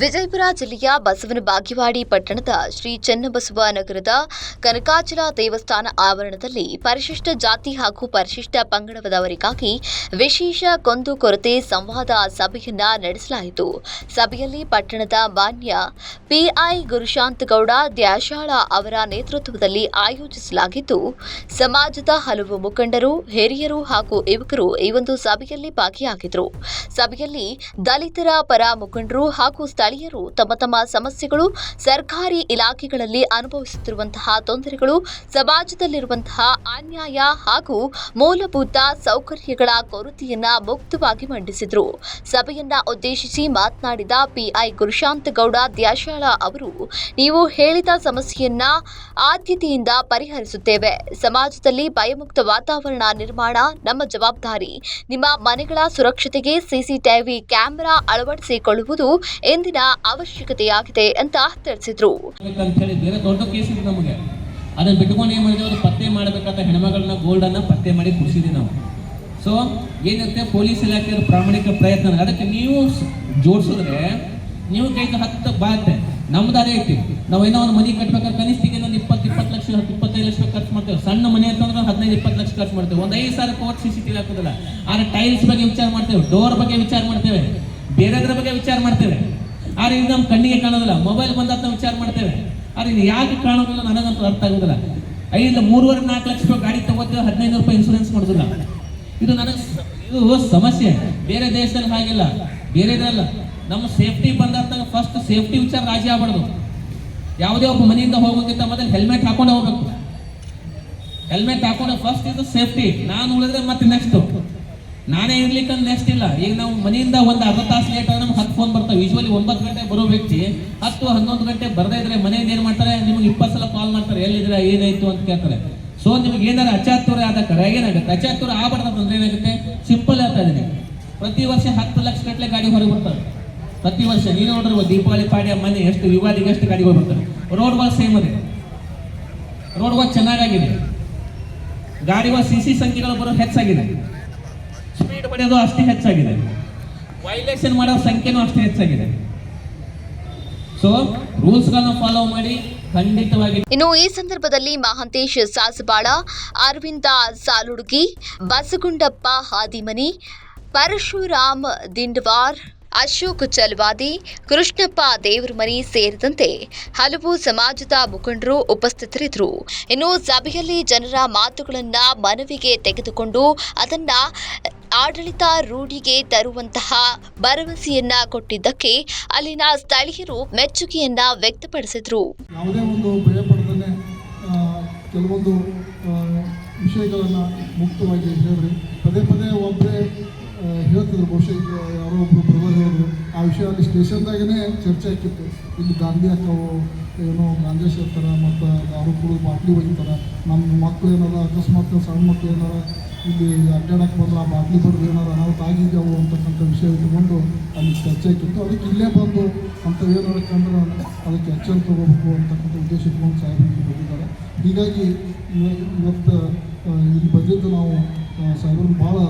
ವಿಜಯಪುರ ಜಿಲ್ಲೆಯ ಬಸವನ ಬಾಗಿವಾಡಿ ಪಟ್ಟಣದ ಶ್ರೀ ಚನ್ನಬಸವ ನಗರದ ಕನಕಾಚಲ ದೇವಸ್ಥಾನ ಆವರಣದಲ್ಲಿ ಪರಿಶಿಷ್ಟ ಜಾತಿ ಹಾಗೂ ಪರಿಶಿಷ್ಟ ಪಂಗಡದವರಿಗಾಗಿ ವಿಶೇಷ ಕೊಂದು ಕೊರತೆ ಸಂವಾದ ಸಭೆಯನ್ನ ನಡೆಸಲಾಯಿತು. ಸಭೆಯಲ್ಲಿ ಪಟ್ಟಣದ ಮಾನ್ಯ ಪಿಐ ಗುರುಶಾಂತಗೌಡ ದ್ಯಾಶಾಳ ಅವರ ನೇತೃತ್ವದಲ್ಲಿ ಆಯೋಜಿಸಲಾಗಿದ್ದು, ಸಮಾಜದ ಹಲವು ಮುಖಂಡರು, ಹಿರಿಯರು ಹಾಗೂ ಯುವಕರು ಈ ಒಂದು ಸಭೆಯಲ್ಲಿ ಭಾಗಿಯಾಗಿದ್ದರು. ಸಭೆಯಲ್ಲಿ ದಲಿತರ ಪರ ಮುಖಂಡರು ಹಾಗೂ ಸ್ಥಳೀಯರು ತಮ್ಮ ತಮ್ಮ ಸಮಸ್ಯೆಗಳು ಸರ್ಕಾರಿ ಇಲಾಖೆಗಳಲ್ಲಿ ಅನುಭವಿಸುತ್ತಿರುವಂತಹ ತೊಂದರೆಗಳು, ಸಮಾಜದಲ್ಲಿರುವಂತಹ ಅನ್ಯಾಯ ಹಾಗೂ ಮೂಲಭೂತ ಸೌಕರ್ಯಗಳ ಕೊರತೆಯನ್ನ ಮುಕ್ತವಾಗಿ ಮಂಡಿಸಿದರು. ಸಭೆಯನ್ನ ಉದ್ದೇಶಿಸಿ ಮಾತನಾಡಿದ ಪಿಐ ಗುರುಶಾಂತ ಗೌಡ ದ್ಯಾಶಾಳ ಅವರು, ನೀವು ಹೇಳಿದ ಸಮಸ್ಯೆಯನ್ನ ಆದ್ಯತೆಯಿಂದ ಪರಿಹರಿಸುತ್ತೇವೆ. ಸಮಾಜದಲ್ಲಿ ಭಯಮುಕ್ತ ವಾತಾವರಣ ನಿರ್ಮಾಣ ನಮ್ಮ ಜವಾಬ್ದಾರಿ. ನಿಮ್ಮ ಮನೆಗಳ ಸುರಕ್ಷತೆಗೆ ಸಿಸಿಟಿವಿ ಕ್ಯಾಮೆರಾ ಅಳವಡಿಸಿಕೊಳ್ಳುವುದು ಇಂದಿನ ಅವಶ್ಯಕತೆಯಾಗಿದೆ ಅಂತ ತಿಳಿಸಿದ್ರು. ಅಂತ ಹೇಳಿ ಬೇರೆ ದೊಡ್ಡ ಕೇಸ್ ಇದೆ ನಮಗೆ. ಅದನ್ನ ಬಿಟ್ಕೊಂಡು ಏನ್ ಮಾಡಿದ್ವಿ ಅದು ಪತ್ತೆ ಮಾಡಬೇಕಾದ ಹೆಣ್ಮಗಳನ್ನ ಗೋಲ್ಡ್ ಅನ್ನ ಪತ್ತೆ ಮಾಡಿ ಕುಡಿಸಿದ್ವಿ ನಾವು. ಸೊ ಏನಂತೆ ಪೊಲೀಸ್ ಇಲಾಖೆ ಪ್ರಾಮಾಣಿಕ ಪ್ರಯತ್ನ? ಅದಕ್ಕೆ ನೀವು ಜೋಡಿಸಿದ್ರೆ ನೀವು ಕೈಗೆ ಹತ್ತು ಬಾತೆ ನಮ್ದು ಅದೇ ಐತಿ. ನಾವು ಏನೋ ಒಂದು ಮನೆ ಕಟ್ಬೇಕಾದ್ರೆ ಕನಿಷ್ಠಿಗೆ ಒಂದು ಇಪ್ಪತ್ತು ಇಪ್ಪತ್ತು ಲಕ್ಷ, ಹತ್ತು, ಇಪ್ಪತ್ತೈದು ಲಕ್ಷ ಖರ್ಚು ಮಾಡ್ತೇವೆ. ಸಣ್ಣ ಮನೆ ಅಂತಂದ್ರೆ ಹದಿನೈದು, ಇಪ್ಪತ್ತು ಲಕ್ಷ ಖರ್ಚು ಮಾಡ್ತೇವೆ. ಒಂದು ಐದು ಸಾವಿರ ಕೋಟ್ ಸಿ ಸಿ ಟಿವಿ ಹಾಕೋದಿಲ್ಲ. ಆದ್ರೆ ಟೈಲ್ಸ್ ಬಗ್ಗೆ ವಿಚಾರ ಮಾಡ್ತೇವೆ. ಡೋರ್ ಬಗ್ಗೆ ವಿಚಾರ ಮಾಡ್ತೇವೆ. ಬೇರೆದ್ರ ಬಗ್ಗೆ ವಿಚಾರ ಮಾಡ್ತೇವೆ. ಆದ್ರೆ ಇದು ನಮ್ಮ ಕಣ್ಣಿಗೆ ಕಾಣೋದಿಲ್ಲ. ಮೊಬೈಲ್ ಬಂದಾತ ನಾವು ವಿಚಾರ ಮಾಡ್ತೇವೆ. ಆದ್ರೆ ಇದು ಯಾಕೆ ಕಾಣೋದಿಲ್ಲ ನನಗಂತೂ ಅರ್ಥ ಆಗೋದಿಲ್ಲ. ಐದರಿಂದ ಮೂರುವರೆ, ನಾಲ್ಕು ಲಕ್ಷ ರೂಪಾಯಿ ಗಾಡಿ ತಗೋತೇವೆ ಹದಿನೈದು ರೂಪಾಯಿ ಇನ್ಸೂರೆನ್ಸ್ ಮಾಡೋದಿಲ್ಲ. ಇದು ನನಗೆ ಇದು ಸಮಸ್ಯೆ. ಬೇರೆ ದೇಶದಲ್ಲಿ ಹಾಗಿಲ್ಲ. ಬೇರೆ ಇದ್ರಲ್ಲ ನಮ್ಮ ಸೇಫ್ಟಿ ಬಂದಾಗ ಫಸ್ಟ್ ಸೇಫ್ಟಿ ವಿಚಾರ ರಾಜಿ ಆಗ್ಬಾರ್ದು. ಯಾವುದೇ ಒಬ್ಬ ಮನೆಯಿಂದ ಹೋಗೋಕ್ಕಿಂತ ಮೊದಲು ಹೆಲ್ಮೆಟ್ ಹಾಕೊಂಡು ಹೋಗ್ಬೇಕು. ಹೆಲ್ಮೆಟ್ ಹಾಕೊಂಡು ಫಸ್ಟ್ ಇದು ಸೇಫ್ಟಿ ನಾನು ಉಳಿದ್ರೆ ಮತ್ತೆ ನೆಕ್ಸ್ಟ್ ನಾನೇ ಇರ್ಲಿಕ್ಕೆ ನೆಕ್ಸ್ಟ್ ಇಲ್ಲ. ಈಗ ನಾವು ಮನೆಯಿಂದ ಒಂದು ಅರ್ಧ ತಾಸು ಲೇಟ್ ಆದ್ರೆ ನಮ್ಗೆ ಹತ್ತು ಫೋನ್ ಬರ್ತಾವೆ. ಯೂಶ್ವಲಿ ಒಂಬತ್ತು ಗಂಟೆ ಬರೋ ವ್ಯಕ್ತಿ ಹತ್ತು, ಹನ್ನೊಂದು ಗಂಟೆ ಬರದೇ ಇದ್ರೆ ಮನೆಯಿಂದ ಏನು ಮಾಡ್ತಾರೆ? ನಿಮ್ಗೆ ಇಪ್ಪತ್ತು ಸಲ ಕಾಲ್ ಮಾಡ್ತಾರೆ. ಎಲ್ಲಿದ್ರೆ ಏನಾಯ್ತು ಅಂತ ಕೇಳ್ತಾರೆ. ಸೊ ನಿಮ್ಗೆ ಏನಾರ ಅಚಾತುರ ಆದ ಕರೆ ಏನಾಗುತ್ತೆ? ಅಚಾತುರ್ಯ ಆಗ್ಬಾರ್ದಂದ್ರೆ ಏನಾಗುತ್ತೆ? ಸಿಂಪಲ್ ಹೇಳ್ತಾ ಇದೀನಿ. ಪ್ರತಿ ವರ್ಷ ಹತ್ತು ಲಕ್ಷ ಗಟ್ಟಲೆ ಗಾಡಿ ಹೊರಗೆ ಬರ್ತಾರೆ. ಪ್ರತಿ ವರ್ಷ. ನೀನು ನೋಡಿರ್ಬೋದು, ದೀಪಾವಳಿ ಪಾಡ್ಯ ಮನೆ ಎಷ್ಟು ಯುಗಾದಿಗೆ ಎಷ್ಟು ಗಾಡಿಗಳು ರೋಡ್ ರೋಡ್ಗಳು ಸೇಮ್ ಅದೇ. ರೋಡ್ಗಳು ಚೆನ್ನಾಗಾಗಿದೆ. ಗಾಡಿಗಳ ಸಿ ಸಿ ಸಂಖ್ಯೆಗಳು ಬರೋ ಹೆಚ್ಚಾಗಿದೆ. ಪಡೆಯೋದು ಅಷ್ಟೇ ಹೆಚ್ಚಾಗಿದೆ. ವೈಲೇಷನ್ ಮಾಡೋ ಸಂಖ್ಯೆನೂ ಅಷ್ಟೇ ಹೆಚ್ಚಾಗಿದೆ. ಸೊ ರೂಲ್ಸ್ಗಳನ್ನ ಫಾಲೋ ಮಾಡಿ ಇನ್ನು ಈ ಸಂದರ್ಭದಲ್ಲಿ ಮಹಾಂತೇಶ್ ಸಾಸಬಾಳ, ಅರವಿಂದ ಸಾಲುಡುಗಿ, ಬಸಗುಂಡಪ್ಪ ಹಾದಿಮನಿ, ಪರಶುರಾಮ್ ದಿಂಡವಾರ್, ಅಶೋಕ್ ಚಲ್ವಾದಿ, ಕೃಷ್ಣಪ್ಪ ದೇವರಮನಿ ಸೇರಿದಂತೆ ಹಲವು ಸಮಾಜದ ಮುಖಂಡರು ಉಪಸ್ಥಿತರಿದ್ದರು. ಇನ್ನು ಸಭೆಯಲ್ಲಿ ಜನರ ಮಾತುಗಳನ್ನು ಮನವಿಗೆ ತೆಗೆದುಕೊಂಡು ಅದನ್ನ ಆಡಳಿತ ರೂಢಿಗೆ ತರುವಂತಹ ಭರವಸೆಯನ್ನ ಕೊಟ್ಟಿದ್ದಕ್ಕೆ ಅಲ್ಲಿನ ಸ್ಥಳೀಯರು ಮೆಚ್ಚುಗೆಯನ್ನ ವ್ಯಕ್ತಪಡಿಸಿದ್ರು. ಕೆಲವೊಂದು ವಿಷಯಗಳನ್ನು ಮುಕ್ತವಾಗಿ ಹೇಳ್ರಿ ಪದೇ ಪದೇ ಒಬ್ಬರೇ ಹೇಳ್ತಿದ್ರು. ಬಹುಶಃ ಯಾರೋ ಒಬ್ಬರು ಬ್ರದರ್ ಹೇಳಿದ್ರು. ಆ ವಿಷಯ ಅಲ್ಲಿ ಸ್ಟೇಷನ್ದಾಗೇ ಚರ್ಚೆ ಆಕಿತ್ತು ಇಲ್ಲಿ ಗಾಂಧಿ ಹಾಕವು ಏನೋ ಗಾಂಧೇಶ್ವರ ಥರ ಮತ್ತು ದಾರು ಕುಡಿದು ಬಾಟ್ಲಿ ಒಯ್ತಾರೆ. ನಮ್ಮ ಮಕ್ಕಳು ಏನಾರ ಅಕಸ್ಮಾತ್ ಸಣ್ಣ ಮಕ್ಕಳು ಏನಾರ ಇಲ್ಲಿ ಅಡ್ಡಾಡಕ್ಕೆ ಬಂದು ಆ ಬಾಟ್ಲಿ ಬರೆದು ಏನಾರ ಅನಾಹುತ ಆಗಿದ್ದಾವು ಅಂತಕ್ಕಂಥ ವಿಷಯ ಇಟ್ಕೊಂಡು ಅಲ್ಲಿ ಚರ್ಚೆ ಇಟ್ಟಿತ್ತು ಅದಕ್ಕೆ ಇಲ್ಲೇ ಬಂದು ಅಂತ ಏನಾರ ಕಂಡ್ರೆ ಅದಕ್ಕೆ ಎಚ್ಚರ ತಗೋಬೇಕು ಅಂತಕ್ಕಂಥ ಉದ್ದೇಶ ಇಟ್ಕೊಂಡು ಸಾಹೇಬರಿಗೆ ಬಂದಿದ್ದಾರೆ. ಹೀಗಾಗಿ ಇವ- ಇವತ್ತು ಇಲ್ಲಿ ಬಂದಿದ್ದು ನಾವು ಸಾಹೇಬ್ರನ್ನ ಭಾಳ